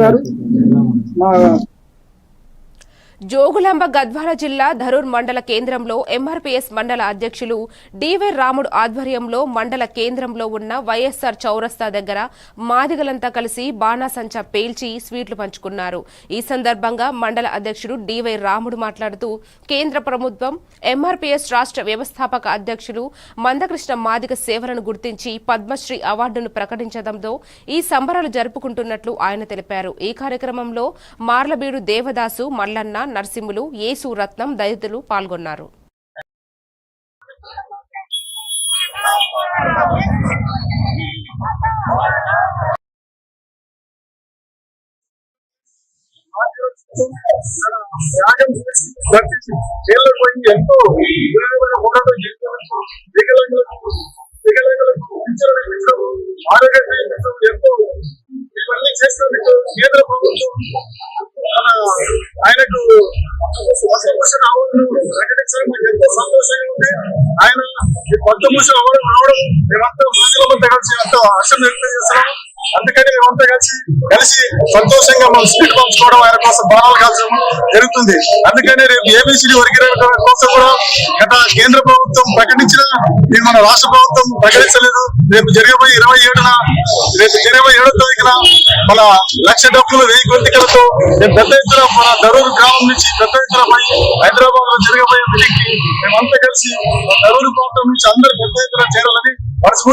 గారు. మా జోగులాంబ గద్వాల జిల్లా ధరూర్ మండల కేంద్రంలో ఎంఆర్పీఎస్ మండల అధ్యక్షులు డివై రాముడు ఆధ్వర్యంలో మండల కేంద్రంలో ఉన్న వైఎస్సార్ చౌరస్తా దగ్గర మాదిగలంతా కలిసి బాణాసంచా పేల్చి స్వీట్లు పంచుకున్నారు. ఈ సందర్భంగా మండల అధ్యక్షుడు డివై రాముడు మాట్లాడుతూ కేంద్ర ప్రభుత్వం ఎంఆర్పీఎస్ రాష్ట్ర వ్యవస్థాపక అధ్యక్షులు మందకృష్ణ మాదిగ సేవలను గుర్తించి పద్మశ్రీ అవార్డును ప్రకటించడంతో ఈ సంబరాలు జరుపుకుంటున్నట్లు ఆయన తెలిపారు. ఈ కార్యక్రమంలో మార్లబీడు దేవదాసు మల్లన్న నర్సింహులు యేసు రత్నం దళితులు పాల్గొన్నారు. త్యాగం చేసి దర్శించి జైల్లో పోయి ఎంతో వికలాంగులకు వికలాంగులకు ఎంతో ఇవన్నీ చేసినందుకు కేంద్ర ప్రభుత్వం ఆయనకు పద్మభూషణ్ అవార్డును ప్రకటించడం నాకు ఎంతో సంతోషంగా ఉంది ఆయన ఈ పద్మభూషణ్ అవార్డు రావడం మేమంతా మానవులంతా కలిసి ఎంతో హర్షం వ్యక్తం చేస్తున్నాం అందుకని మేమంతా కలిసి కలిసి సంతోషంగా మనం స్వీట్ పంచుకోవడం ఆయన కోసం బాణాలు కాల్చడం జరుగుతుంది. అందుకని రేపు ఏబిసిడి వర్గీకరణ కోసం కూడా గత కేంద్ర ప్రభుత్వం ప్రకటించిన మేము మన రాష్ట్ర ప్రభుత్వం ప్రకటించలేదు. రేపు జరగబోయే ఇరవై ఏడున రేపు ఇరవై ఏడో తారీఖున మన లక్ష డబ్బులు వెయ్యి గొంతికలతో రేపు పెద్ద ఎత్తున మన దరూరు గ్రామం నుంచి పెద్ద ఎత్తున పోయి హైదరాబాద్లో జరగబోయే మీటింగ్కి మేమంతా కలిసి దరూరు ప్రాంతం నుంచి అందరు పెద్ద ఎత్తున చేరాలని మనస్ఫూర్తి